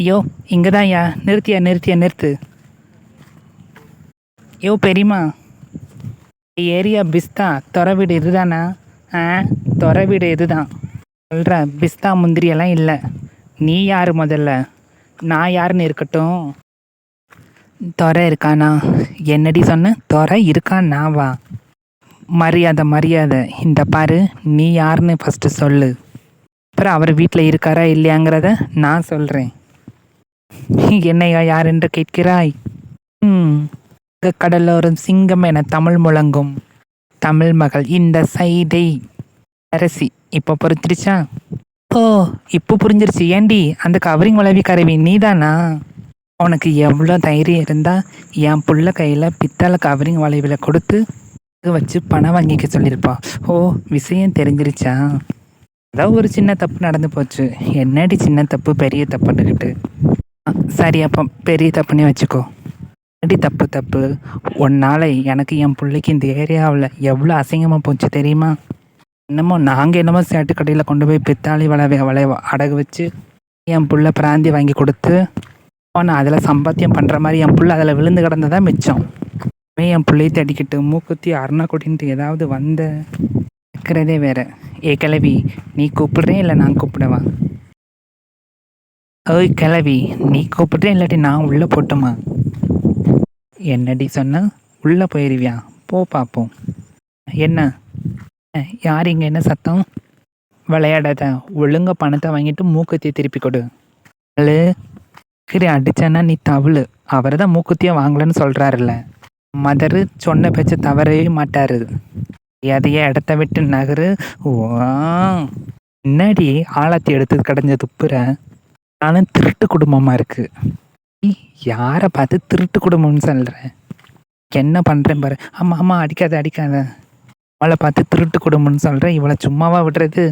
ஐயோ இங்கே தான் ஐயா நிறுத்தியா நிறுத்தியா நிறுத்து. ஐயோ பெரியம்மா. ஏரியா பிஸ்தா துறை வீடு இதுதானா? ஆ துறை வீடு இதுதான். சொல்கிற பிஸ்தா முந்திரியெல்லாம் இல்லை. நீ யார் முதல்ல? நான் யாருன்னு இருக்கட்டும். துறை இருக்கானா? என்னடி சொன்ன? துறை இருக்கானாவா மரியாதை மரியாதை. இந்த பாரு நீ யாருன்னு ஃபஸ்ட்டு சொல்லு. அப்புறம் அவர் வீட்டில் இருக்காரா இல்லையாங்கிறத நான் சொல்கிறேன் என்னையா யார் என்று கேட்கிறாய்? ம். கடலோரம் சிங்கம் என தமிழ் முழங்கும். தமிழ் மகள் இந்த சைதை. அரசி இப்போ பொறுத்துருச்சா? ஓ இப்போ புரிஞ்சிருச்சு. ஏண்டி அந்த கவரிங் வளவி கருவி நீதானா? உனக்கு எவ்வளோ தைரியம் இருந்தால் என் புள்ள கையில் பித்தளை கவரிங் வளைவில் கொடுத்து வச்சு பணம் வாங்கிக்க சொல்லியிருப்பா. ஓ விஷயம் தெரிஞ்சிருச்சா? அதான் ஒரு சின்ன தப்பு நடந்து போச்சு. என்னடி சின்ன தப்பு பெரிய தப்புன்னுக்கிட்டு சரி அப்போ பெரிய தப்புன்னே வச்சுக்கோ. அடி தப்பு தப்பு. ஒன்னால எனக்கு என் பிள்ளைக்கு இந்த ஏரியாவில் எவ்வளோ அசிங்கமாக போச்சு தெரியுமா? என்னமோ நாங்கள் என்னமோ சேட்டு கடையில் கொண்டு போய் பித்தாளி வளவை வளைய அடகு வச்சு என் புள்ள பிராந்தி வாங்கி கொடுத்து நான் அதில் சம்பாத்தியம் பண்ணுற மாதிரி என் புள்ள அதில் விழுந்து கிடந்ததான் மிச்சம்? என் பிள்ளையை தடிக்கிட்டு மூக்குத்தி அருணா கொட்டின்ட்டு ஏதாவது வந்த இருக்கிறதே வேற. ஏ கிளவி நீ கூப்பிடுறேன் இல்லை நான் கூப்பிடவா? ஓய் கிளவி நீ கூப்பிட்டேன் இல்லாட்டி நான் உள்ளே போட்டுமா? என்னடி சொன்ன? உள்ளே போயிருவியா? போ பார்ப்போம் என்ன? யார் இங்கே? என்ன சத்தம்? விளையாடாத. ஒழுங்கா பணத்தை வாங்கிட்டு மூக்குத்தியை திருப்பி கொடு. அழு. கிரி அடிச்சானா நீ தவிழு அவர் தான் மூக்குத்தியை வாங்கலன்னு சொல்கிறாருல்ல மதரு சொன்ன பேச்ச தவறவே மாட்டாரு. எதைய இடத்த விட்டு நகரு. வா என்னடி ஆழத்தி எடுத்து கடைஞ்ச துப்புற? நானும் திருட்டு குடும்பமாக இருக்குது யாரை பார்த்து திருட்டு குடும்பம்னு சொல்கிறேன் என்ன பண்ணுறேன் பாரு. ஆமாம் ஆமாம் அடிக்காத அடிக்காத. அவளை பார்த்து திருட்டு குடும்பம்னு சொல்கிறேன் இவளை சும்மாவா விடுறது?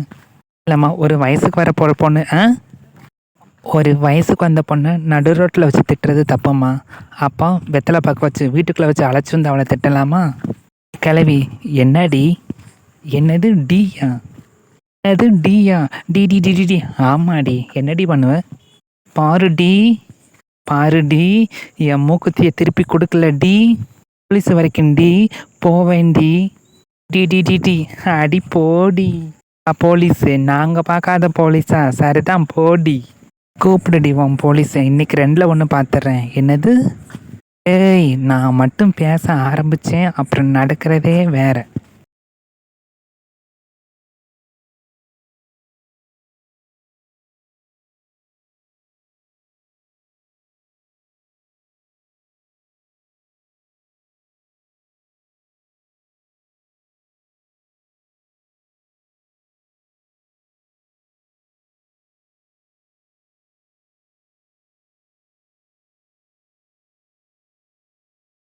இல்லைம்மா ஒரு வயசுக்கு வர போகிற பொண்ணு ஆ? ஒரு வயசுக்கு வந்த பொண்ணை நடு ரோட்டில் வச்சு திட்டுறது தப்பம்மா. அப்போ வெத்தலை பார்க்க வச்சு வீட்டுக்குள்ளே வச்சு அழைச்சி வந்து அவளை திட்டலாமா? கிளவி என்னடி? என்னது டியா? என்னது டியா? டி டி டி டி டி. ஆமாடி. என்னடி பண்ணுவேன் பாரு டி பாரு டி என் மூக்குத்தியை திருப்பி கொடுக்கல டி. போலீஸ் வரைக்கும் டி. போவேண்டி டி. டி டி டி அடி போடி. போலீஸு. நாங்கள் பார்க்காத போலீஸா? சரிதான் போடி. கூப்பிடுடி உன் போலீஸை. இன்னைக்கு ரெண்டில் ஒன்று பார்த்துட்றேன் என்னது? ஏய் நான் மட்டும் பேச ஆரம்பித்தேன் அப்புறம் நடக்கிறதே வேறு.